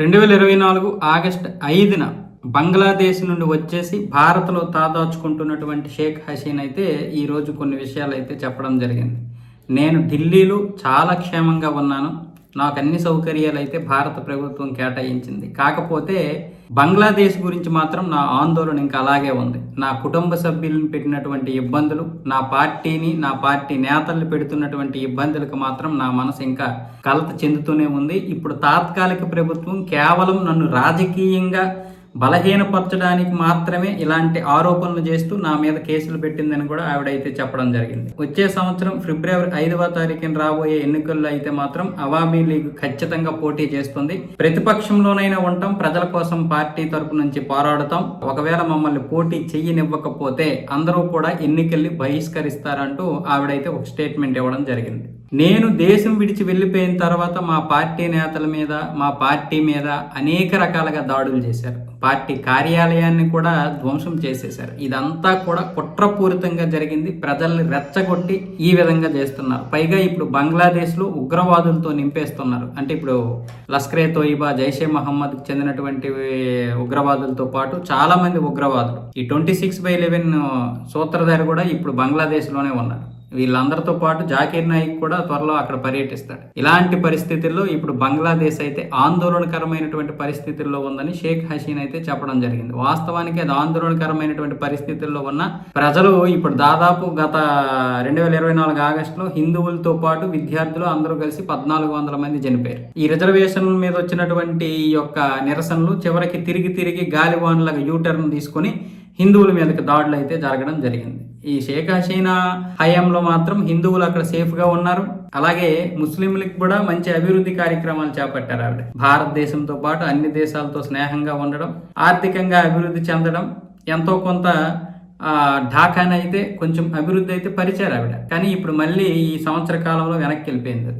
రెండు వేల ఇరవై నాలుగు ఆగస్ట్ ఐదున బంగ్లాదేశ్ నుండి వచ్చేసి భారత్లో తాదాచుకుంటున్నటువంటి షేక్ హసీన్ అయితే ఈరోజు కొన్ని విషయాలు అయితే చెప్పడం జరిగింది. నేను ఢిల్లీలో చాలా క్షేమంగా ఉన్నాను. నాకు అన్ని సౌకర్యాలు అయితే భారత ప్రభుత్వం కేటాయించింది. కాకపోతే బంగ్లాదేశ్ గురించి మాత్రం నా ఆందోళన ఇంకా అలాగే ఉంది. నా కుటుంబ సభ్యులను పెట్టినటువంటి ఇబ్బందులు నా పార్టీని నా పార్టీ నేతల్ని పెడుతున్నటువంటి ఇబ్బందులకు మాత్రం నా మనసు ఇంకా కలత చెందుతూనే ఉంది. ఇప్పుడు తాత్కాలిక ప్రభుత్వం కేవలం నన్ను రాజకీయంగా బలహీనపరచడానికి మాత్రమే ఇలాంటి ఆరోపణలు చేస్తూ నా మీద కేసులు పెట్టిందని కూడా ఆవిడైతే చెప్పడం జరిగింది. వచ్చే సంవత్సరం ఫిబ్రవరి ఐదవ తారీఖున రాబోయే ఎన్నికల్లో అయితే మాత్రం అవామీ లీగ్ ఖచ్చితంగా పోటీ చేస్తుంది. ప్రతిపక్షంలోనైనా ఉంటాం ప్రజల కోసం పార్టీ తరపు నుంచి పోరాడతాం. ఒకవేళ మమ్మల్ని పోటీ చెయ్యనివ్వకపోతే అందరూ కూడా ఎన్నికల్ని బహిష్కరిస్తారంటూ ఆవిడైతే ఒక స్టేట్మెంట్ ఇవ్వడం జరిగింది. నేను దేశం విడిచి వెళ్ళిపోయిన తర్వాత మా పార్టీ నేతల మీద మా పార్టీ మీద అనేక రకాలుగా దాడులు చేశారు. పార్టీ కార్యాలయాన్ని కూడా ధ్వంసం చేసేశారు. ఇదంతా కూడా కుట్రపూరితంగా జరిగింది. ప్రజల్ని రెచ్చగొట్టి ఈ విధంగా చేస్తున్నారు. పైగా ఇప్పుడు బంగ్లాదేశ్లో ఉగ్రవాదులతో నింపేస్తున్నారు. అంటే ఇప్పుడు లస్కరే తోయిబా జైషే మహమ్మద్కి చెందినటువంటి ఉగ్రవాదులతో పాటు చాలామంది ఉగ్రవాదులు. ఈ ట్వంటీ సిక్స్ బై లెవెన్ సూత్రధారి కూడా ఇప్పుడు బంగ్లాదేశ్లోనే ఉన్నారు. వీళ్ళందరితో పాటు జాకీర్ నాయిక్ కూడా త్వరలో అక్కడ పర్యటిస్తాడు. ఇలాంటి పరిస్థితుల్లో ఇప్పుడు బంగ్లాదేశ్ అయితే ఆందోళనకరమైనటువంటి పరిస్థితుల్లో ఉందని షేక్ హసీన్ అయితే చెప్పడం జరిగింది. వాస్తవానికి అది ఆందోళనకరమైనటువంటి పరిస్థితుల్లో ఉన్న ప్రజలు ఇప్పుడు దాదాపు గత రెండు వేల ఇరవై నాలుగు ఆగస్టులో హిందువులతో పాటు విద్యార్థులు అందరూ కలిసి పద్నాలుగు వందల మంది చనిపోయారు. ఈ రిజర్వేషన్ల మీద వచ్చినటువంటి ఈ యొక్క నిరసనలు చివరికి తిరిగి తిరిగి గాలివాన్లకు యూటర్న్ తీసుకొని హిందువుల మీదకి దాడులు అయితే జరగడం జరిగింది. ఈ షేక్ హసీనా హయాంలో మాత్రం హిందువులు అక్కడ సేఫ్గా ఉన్నారు. అలాగే ముస్లింలకు కూడా మంచి అభివృద్ధి కార్యక్రమాలు చేపట్టారు ఆవిడ. భారతదేశంతో పాటు అన్ని దేశాలతో స్నేహంగా ఉండడం ఆర్థికంగా అభివృద్ధి చెందడం ఎంతో కొంత ఢాకానైతే కొంచెం అభివృద్ధి అయితే పరిచారు ఆవిడ. కానీ ఇప్పుడు మళ్ళీ ఈ సంవత్సర కాలంలో వెనక్కి వెళ్ళిపోయింది.